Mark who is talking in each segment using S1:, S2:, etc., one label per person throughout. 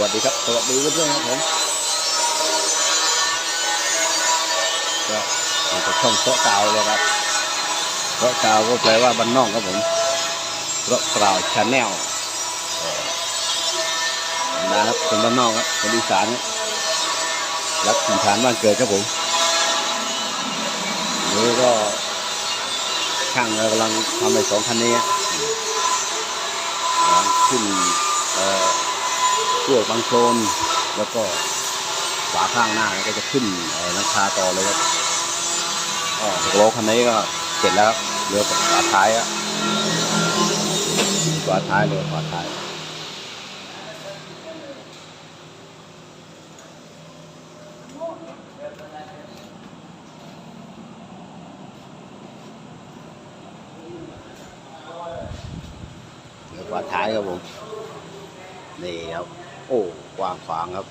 S1: วัสดีครับ สวัสดีเพื่อนๆครับผมก็อยู่กับช่องโต๊ะกาวเลยครับโต๊ะกาวก็แปลว่าบ้านนอกครับผมโต๊ะกาวชาแนลนะครับคนบ้านนอกครับคนอีสานรับรักถิ่นฐานบ้านเกิดครับผมนี่ก็ช่างกำลังทำในสองคันนี้ขึ้นเอ่อ พวกบางโคลนแล้วก็ฝาข้างหน้าก็จะขึ้นเอ่อหลังคาต่อเลยครับอ๋อหกล้อคันนี้ก็เสร็จแล้วครับเหลือฝาท้ายอะฝาท้ายเลยฝาท้ายเหลือฝาท้ายครับผมนี่ครับ โอ้กว้างขวางครับ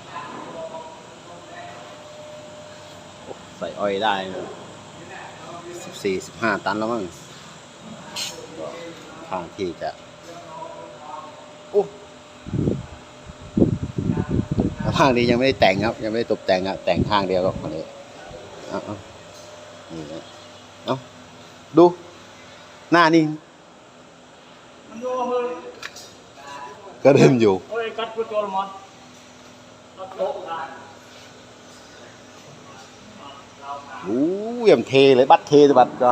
S1: ใส่อ้อยได้สิบสี่สิบห้าตันแล้วมั้งทางที่จะโอ้ทางนี้ยังไม่ได้แต่งครับ ยังไม่ได้ตกแต่งครับแต่งข้างเดียวก็คนนี้เอาเอานี่นะเอาดู หน้านี่
S2: มันโย
S1: ม
S2: เฮ้ยกัดน กัดโลกได้
S1: อู้ยมเทเลยบัดเทเลยบัดก็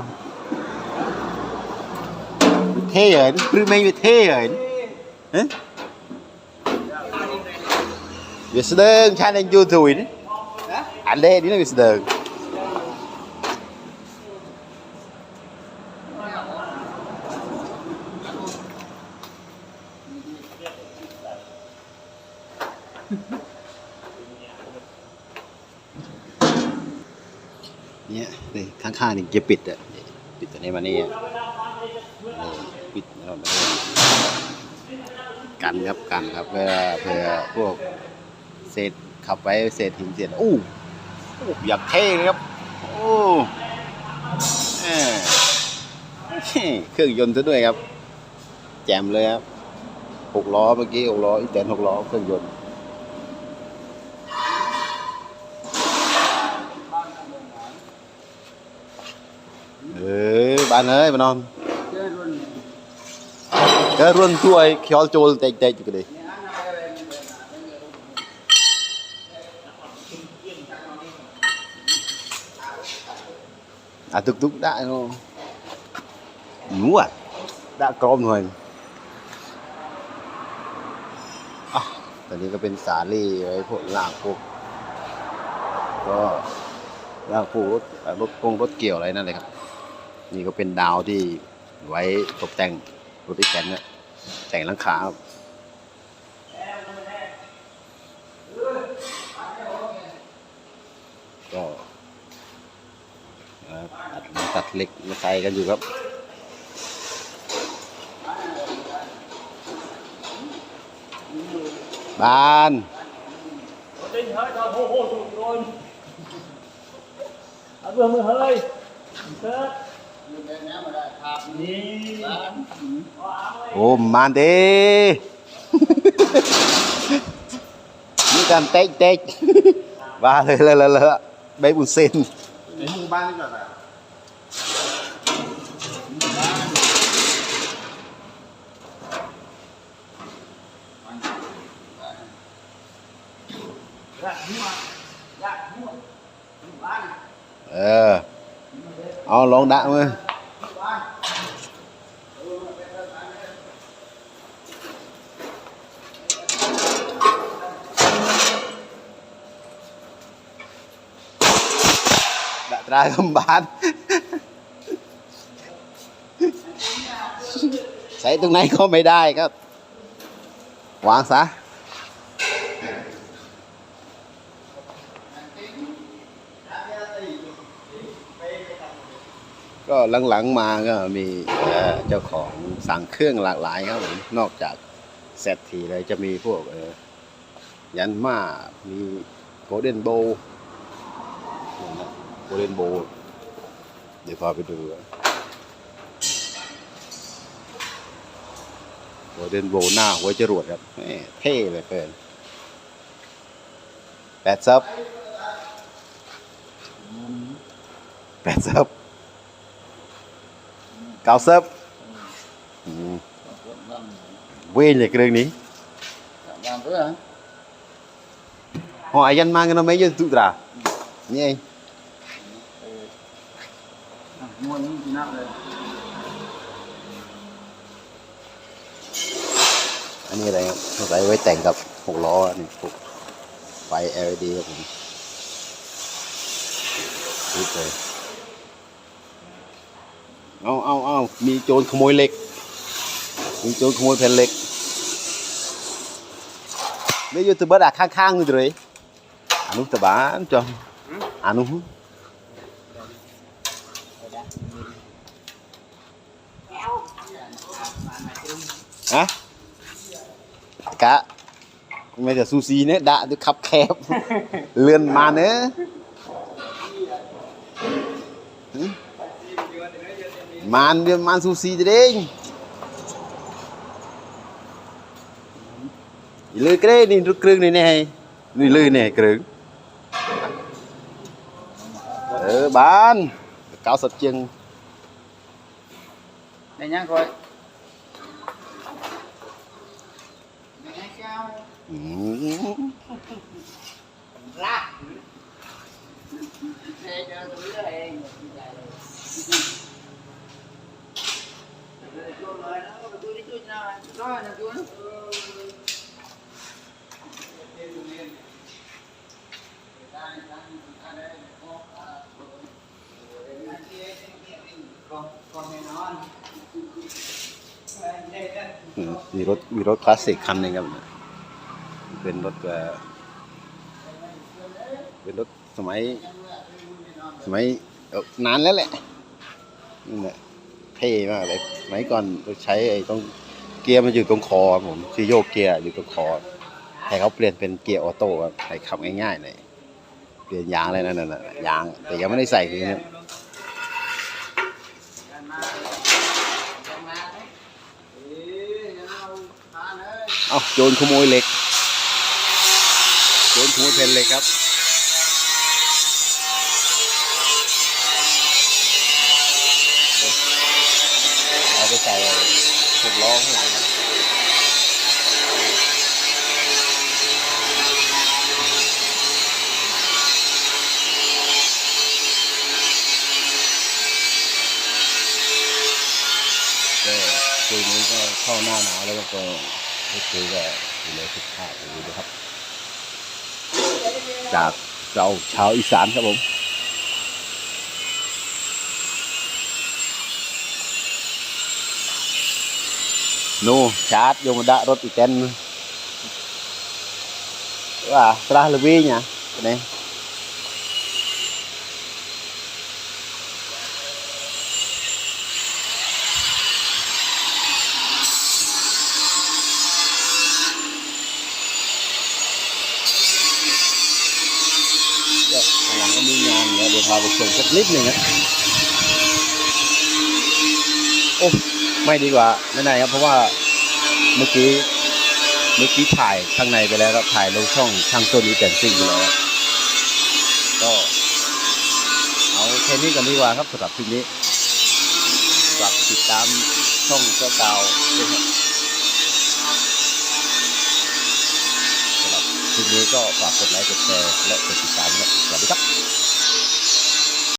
S1: เท่เหรอหรือไม่เท่เหรอฮะวิสเดิงชาในยูทูบนี่อันเล่นี่นะวิสเดิงเนี่ยนี่ข้างๆ นี่จะปิดอะนี่ปิดตัวนี้มานี่อะนี่ปิดแล้วมานี่กันครับกันครับเพื่อเพื่อพวกเศษขับไปเศษหินเศษอู้อู้อยากเท่เลยครับโอ้เอ้อเครื่องยนต์ซะด้วยครับ แจมเลยครับหกล้อเมื่อกี้หกล้ออีแตนหกล้อเครื่องยนต์ เอ បានហើយបងនកែរុនទួយខ្យល់ចូលតិចតិចគេនេះអាទុកទុกได้โនោះនោះដាក់ក្រមនោះហើយะตอนนี้ก็เป็นสาลี่ไว้พวกลากพวกก็ลากพวกรถรถกงรถเกี่ยวอะไรนั่นเลยครับ นี่ก็เป็นดาวที่ไว้ตกแต่งรถอีแตนเนี่ยแต่งหลังคาครับก็ตัดตัดเหล็กมาใส่กันอยู่ครับ บ้าน
S2: Có tin hơi tao hô hô tụi rồi à vừa mới hơi Tết Nhi Có áo ấy
S1: โอ้มาเด้นี่การเต๊กเต๊กว่าเลยเลยเลยเลยใบบุญ เซน
S3: ในหมู่บ้านนี่ก่อนอะ
S1: เออเอาลองดะมือดะตรายคำบานใส่ตรงไหนก็ไม่ได้ครับ วางซะก็หลังๆมาก็มีเจ้าของสั่งเครื่องหลากหลายครับผมนอกจากเซตทีเลยจะมีพวกยันมามีโกลเด้นโบ โกลเด้นโบเดี๋ยวพาไปดูโกลเด้นโบหน้าหัวจรวดครับแหม่เท่เหลยเกินแปดซับแปดซับเก้าซับอืมเว้นเลยเรื่องนี้
S2: làm bữa hả
S1: หออายันมากันเอาไหมยืนตุตรานี่เอง
S2: mua những gì nào đây
S1: อันนี้อะไรครับสงสัยไว้แต่งกับหกล้อนี่พวกไฟ LED ครับผมติดเลยเอาเอาเอามีโจรขโมยเหล็ก มีโจรขโมยแผ่นเหล็กไม่ยู่ตัวเบิดอะข้างๆนี่เลยอนุตบานจอมอนุ ฮะกะไม่แต่ซูซีเนี่ยด่าด้วยคับแคบ เลื่อนมาเนอะมันเดือนมันซูซีจะเด้งเลยก็ได้นี่รุกครึ่งนี่แน่นี่เล
S2: ยแน่กรึ่
S1: ง
S2: เออบ้านเก้าสิดเจียงในยังคอย อืมรักเจ
S1: อตรงนี้เองมีรถมีรถคลาสสิกคันหนึ่งครับ เป็นรถเอ่อเป็นรถสมัย สมัยนานแล้วแหละนี่แหละเท่มากเลยสมัยก่อนเราใช้ไอ้ต้องเกียร์มันอยู่ตรงคอครับผมที่โยกเกียร์อยู่ตรงคอให้เขาเปลี่ยนเป็นเกียร์ออโต้ครับให้ขับง่ายๆเลยเปลี่ยนยางเลยนั่นน่ะยาง แต่ยังไม่ได้ใส่คือเนี่ย
S2: Gần mà. Gần mà đấy. Ê, nó đâu, than ơi.
S1: เอาโจรขโมยเหล็ก โจรขโมยแผ่นเล็กครับเอาไปใส่ถูกล้อข้างหลังครับก็คืนนี้ก็เข้าหน้าหนาวแล้วก็ก็คือก็ดูแลสุขภาพดูนะครับ จากเราชาวอีสานครับผมนู่ชาร์จโยมดะรถอีเต็นว่าตราลวีเนี่ยนี่ ก็ข้างหลังก็มีงานอยู่เดี๋ยว พาไปชมสักนิดหนึ่งนะโอ้ไม่ดีกว่าไม่ไหนครับ เพราะว่าเมื่อกี้เมื่อกี้ถ่ายข้างในไปแล้วครับถ่ายลงช่องช่างต้นอีแตนซิ่งไปแล้วก็เอาแค่นี้ก่อนดีกว่าครับสำหรับคลิปนี้ฝากติดตามช่องเจ้าเก่าด้วยครับสำหรับคลิปนี้ก็ฝากกดไลค์กดแชร์และกดติดตามนะสวัสดีครับ